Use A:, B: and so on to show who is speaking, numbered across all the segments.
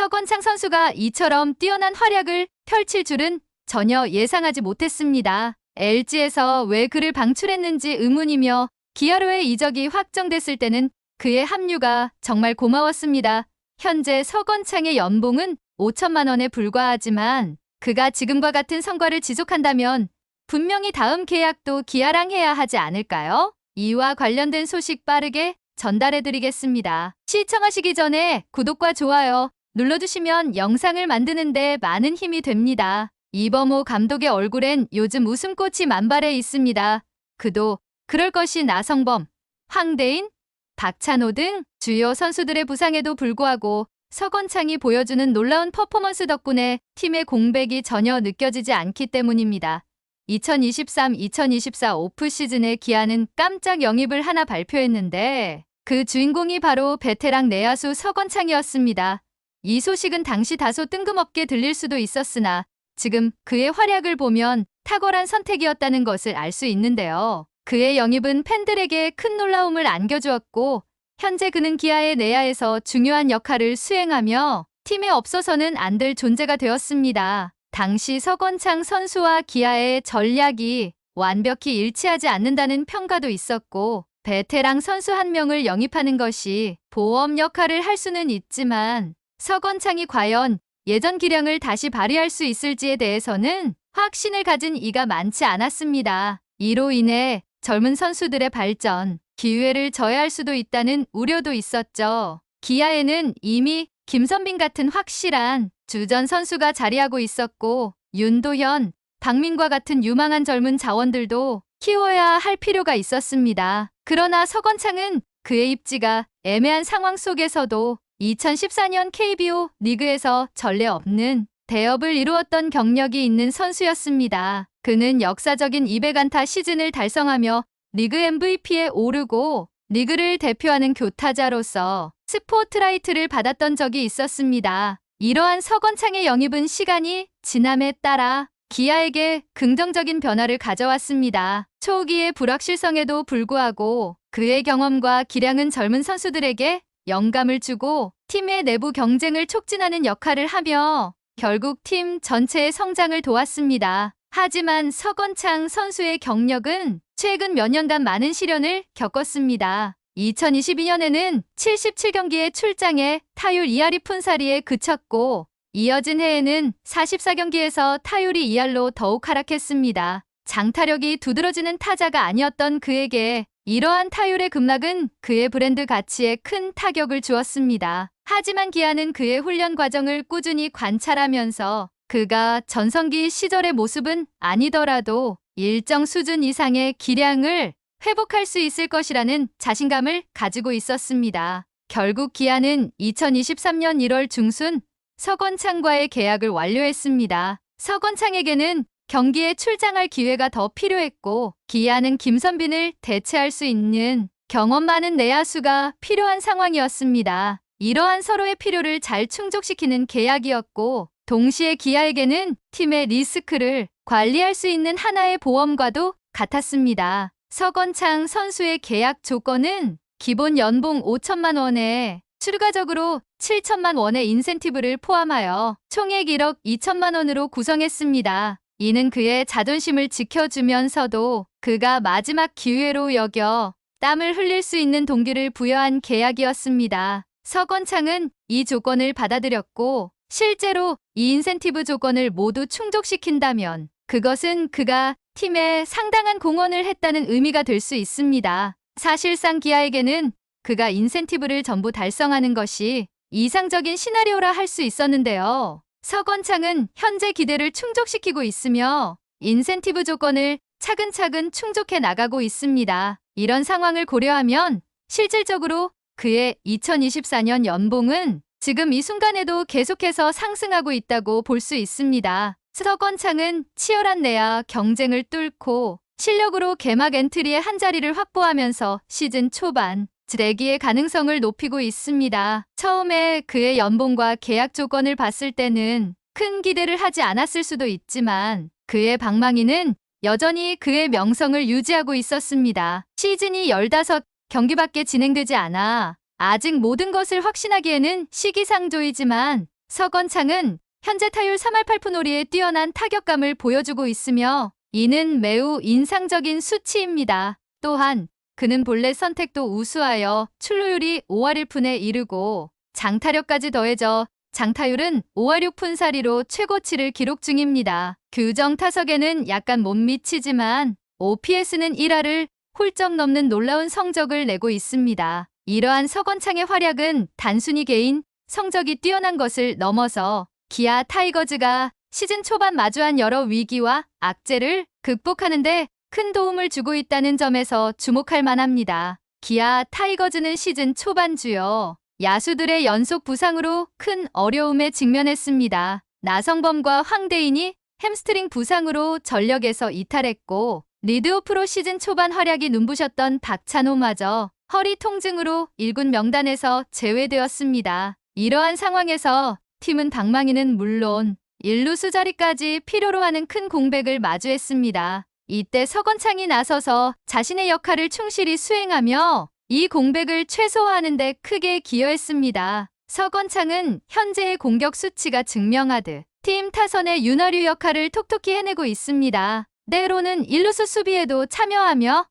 A: 서건창 선수가 이처럼 뛰어난 활약을 펼칠 줄은 전혀 예상하지 못했습니다. LG에서 왜 그를 방출했는지 의문이며 기아로의 이적이 확정됐을 때는 그의 합류가 정말 고마웠습니다. 현재 서건창의 연봉은 5천만 원에 불과하지만 그가 지금과 같은 성과를 지속한다면 분명히 다음 계약도 기아랑 해야 하지 않을까요? 이와 관련된 소식 빠르게 전달해드리겠습니다. 시청하시기 전에 구독과 좋아요 눌러주시면 영상을 만드는데 많은 힘이 됩니다. 이범호 감독의 얼굴엔 요즘 웃음꽃이 만발해 있습니다. 그도 그럴 것이 나성범, 황대인, 박찬호 등 주요 선수들의 부상에도 불구하고 서건창이 보여주는 놀라운 퍼포먼스 덕분에 팀의 공백이 전혀 느껴지지 않기 때문입니다. 2023-2024 오프 시즌에 기아는 깜짝 영입을 하나 발표했는데 그 주인공이 바로 베테랑 내야수 서건창이었습니다. 이 소식은 당시 다소 뜬금없게 들릴 수도 있었으나 지금 그의 활약을 보면 탁월한 선택이었다는 것을 알 수 있는데요. 그의 영입은 팬들에게 큰 놀라움을 안겨주었고 현재 그는 기아의 내야에서 중요한 역할을 수행하며 팀에 없어서는 안 될 존재가 되었습니다. 당시 서건창 선수와 기아의 전략이 완벽히 일치하지 않는다는 평가도 있었고 베테랑 선수 한 명을 영입하는 것이 보험 역할을 할 수는 있지만 서건창이 과연 예전 기량을 다시 발휘할 수 있을지에 대해서는 확신을 가진 이가 많지 않았습니다. 이로 인해 젊은 선수들의 발전, 기회를 저해할 수도 있다는 우려도 있었죠. 기아에는 이미 김선빈 같은 확실한 주전 선수가 자리하고 있었고 윤도현, 박민과 같은 유망한 젊은 자원들도 키워야 할 필요가 있었습니다. 그러나 서건창은 그의 입지가 애매한 상황 속에서도 2014년 KBO 리그에서 전례 없는 대업을 이루었던 경력이 있는 선수였습니다. 그는 역사적인 200안타 시즌을 달성하며 리그 MVP에 오르고 리그를 대표하는 교타자로서 스포트라이트를 받았던 적이 있었습니다. 이러한 서건창의 영입은 시간이 지남에 따라 기아에게 긍정적인 변화를 가져왔습니다. 초기의 불확실성에도 불구하고 그의 경험과 기량은 젊은 선수들에게 영감을 주고 팀의 내부 경쟁을 촉진하는 역할을 하며 결국 팀 전체의 성장을 도왔습니다. 하지만 서건창 선수의 경력은 최근 몇 년간 많은 시련을 겪었습니다. 2022년에는 77경기의 출장에 타율 2할이 푼사리에 그쳤고 이어진 해에는 44경기에서 타율이 2할로 더욱 하락했습니다. 장타력이 두드러지는 타자가 아니었던 그에게 이러한 타율의 급락은 그의 브랜드 가치에 큰 타격을 주었습니다. 하지만 기아는 그의 훈련 과정을 꾸준히 관찰하면서 그가 전성기 시절의 모습은 아니더라도 일정 수준 이상의 기량을 회복할 수 있을 것이라는 자신감을 가지고 있었습니다. 결국 기아는 2023년 1월 중순 서건창과의 계약을 완료했습니다. 서건창에게는 경기에 출장할 기회가 더 필요했고 기아는 김선빈을 대체할 수 있는 경험 많은 내야수가 필요한 상황이었습니다. 이러한 서로의 필요를 잘 충족시키는 계약이었고 동시에 기아에게는 팀의 리스크를 관리할 수 있는 하나의 보험과도 같았습니다. 서건창 선수의 계약 조건은 기본 연봉 5천만 원에 추가적으로 7천만 원의 인센티브를 포함하여 총액 1억 2천만 원으로 구성했습니다. 이는 그의 자존심을 지켜주면서도 그가 마지막 기회로 여겨 땀을 흘릴 수 있는 동기를 부여한 계약이었습니다. 서건창은 이 조건을 받아들였고 실제로 이 인센티브 조건을 모두 충족시킨다면 그것은 그가 팀에 상당한 공헌을 했다는 의미가 될 수 있습니다. 사실상 기아에게는 그가 인센티브를 전부 달성하는 것이 이상적인 시나리오라 할 수 있었는데요. 서건창은 현재 기대를 충족시키고 있으며 인센티브 조건을 차근차근 충족해 나가고 있습니다. 이런 상황을 고려하면 실질적으로 그의 2024년 연봉은 지금 이 순간에도 계속해서 상승하고 있다고 볼 수 있습니다. 서건창은 치열한 내야 경쟁을 뚫고 실력으로 개막 엔트리의 한 자리를 확보하면서 시즌 초반 드래기의 가능성을 높이고 있습니다. 처음에 그의 연봉과 계약 조건을 봤을 때는 큰 기대를 하지 않았을 수도 있지만 그의 방망이는 여전히 그의 명성을 유지하고 있었습니다. 시즌이 15 경기밖에 진행되지 않아 아직 모든 것을 확신하기에는 시기상조이지만 서건창은 현재 타율 3할 8푼 5리에 뛰어난 타격감을 보여주고 있으며 이는 매우 인상적인 수치입니다. 또한 그는 본래 선택도 우수하여 출루율이 5할 1푼에 이르고 장타력까지 더해져 장타율은 5할 6푼 4리로 최고치를 기록 중입니다. 규정 타석에는 약간 못 미치지만 OPS는 1할을 훌쩍 넘는 놀라운 성적을 내고 있습니다. 이러한 서건창의 활약은 단순히 개인 성적이 뛰어난 것을 넘어서 기아 타이거즈가 시즌 초반 마주한 여러 위기와 악재를 극복하는데 큰 도움을 주고 있다는 점에서 주목할 만합니다. 기아 타이거즈는 시즌 초반 주요 야수들의 연속 부상으로 큰 어려움에 직면했습니다. 나성범과 황대인이 햄스트링 부상으로 전력에서 이탈했고 리드오 프로 시즌 초반 활약이 눈부셨던 박찬호마저 허리 통증으로 1군 명단에서 제외되었습니다. 이러한 상황에서 팀은 방망이는 물론 1루수 자리까지 필요로 하는 큰 공백을 마주했습니다. 이때 서건창이 나서서 자신의 역할을 충실히 수행하며 이 공백을 최소화하는 데 크게 기여했습니다. 서건창은 현재의 공격 수치가 증명하듯 팀 타선의 윤활유 역할을 톡톡히 해내고 있습니다. 때로는 일루수 수비에도 참여하며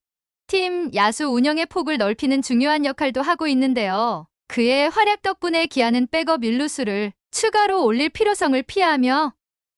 A: 팀 야수 운영의 폭을 넓히는 중요한 역할도 하고 있는데요. 그의 활약 덕분에 기아는 백업 일루수를 추가로 올릴 필요성을 피하며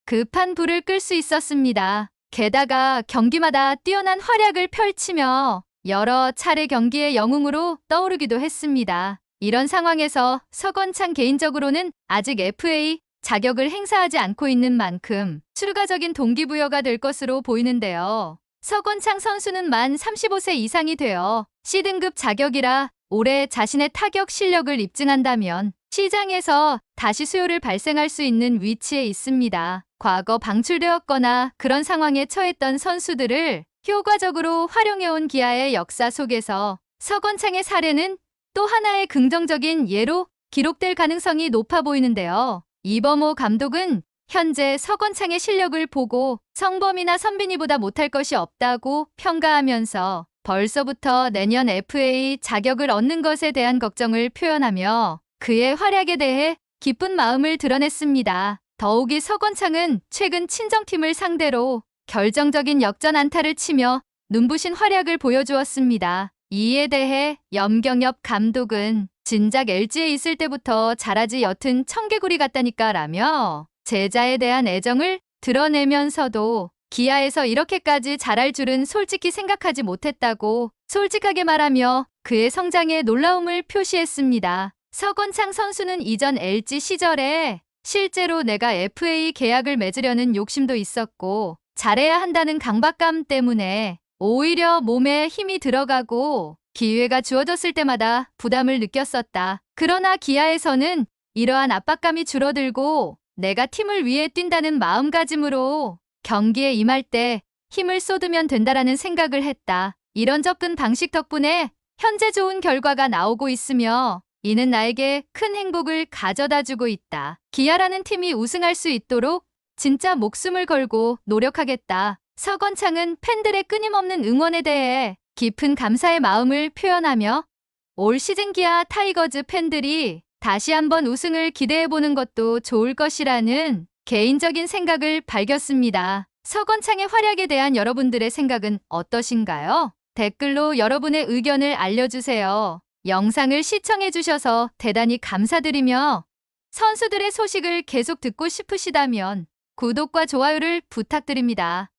A: 급한 불을 끌 수 있었습니다. 게다가 경기마다 뛰어난 활약을 펼치며 여러 차례 경기의 영웅으로 떠오르기도 했습니다. 이런 상황에서 서건창 개인적으로는 아직 FA 자격을 행사하지 않고 있는 만큼 추가적인 동기부여가 될 것으로 보이는데요. 서건창 선수는 만 35세 이상이 되어 C등급 자격이라 올해 자신의 타격 실력을 입증한다면 시장에서 다시 수요를 발생할 수 있는 위치에 있습니다. 과거 방출되었거나 그런 상황에 처했던 선수들을 효과적으로 활용해온 기아의 역사 속에서 서건창의 사례는 또 하나의 긍정적인 예로 기록될 가능성이 높아 보이는데요. 이범호 감독은 현재 서건창의 실력을 보고 성범이나 선빈이보다 못할 것이 없다고 평가하면서 벌써부터 내년 FA 자격을 얻는 것에 대한 걱정을 표현하며 그의 활약에 대해 기쁜 마음을 드러냈습니다. 더욱이 서건창은 최근 친정팀을 상대로 결정적인 역전 안타를 치며 눈부신 활약을 보여주었습니다. 이에 대해 염경엽 감독은 진작 LG에 있을 때부터 잘하지 여튼 청개구리 같다니까 라며 제자에 대한 애정을 드러내면서도 기아에서 이렇게까지 잘할 줄은 솔직히 생각하지 못했다고 솔직하게 말하며 그의 성장에 놀라움을 표시했습니다. 서건창 선수는 이전 LG 시절에 실제로 내가 FA 계약을 맺으려는 욕심도 있었고 잘해야 한다는 강박감 때문에 오히려 몸에 힘이 들어가고 기회가 주어졌을 때마다 부담을 느꼈었다. 그러나 기아에서는 이러한 압박감이 줄어들고 내가 팀을 위해 뛴다는 마음가짐으로 경기에 임할 때 힘을 쏟으면 된다라는 생각을 했다. 이런 접근 방식 덕분에 현재 좋은 결과가 나오고 있으며 이는 나에게 큰 행복을 가져다 주고 있다. 기아라는 팀이 우승할 수 있도록 진짜 목숨을 걸고 노력하겠다. 서건창은 팬들의 끊임없는 응원에 대해 깊은 감사의 마음을 표현하며 올 시즌 기아 타이거즈 팬들이 다시 한번 우승을 기대해보는 것도 좋을 것이라는 개인적인 생각을 밝혔습니다. 서건창의 활약에 대한 여러분들의 생각은 어떠신가요? 댓글로 여러분의 의견을 알려주세요. 영상을 시청해주셔서 대단히 감사드리며 선수들의 소식을 계속 듣고 싶으시다면 구독과 좋아요를 부탁드립니다.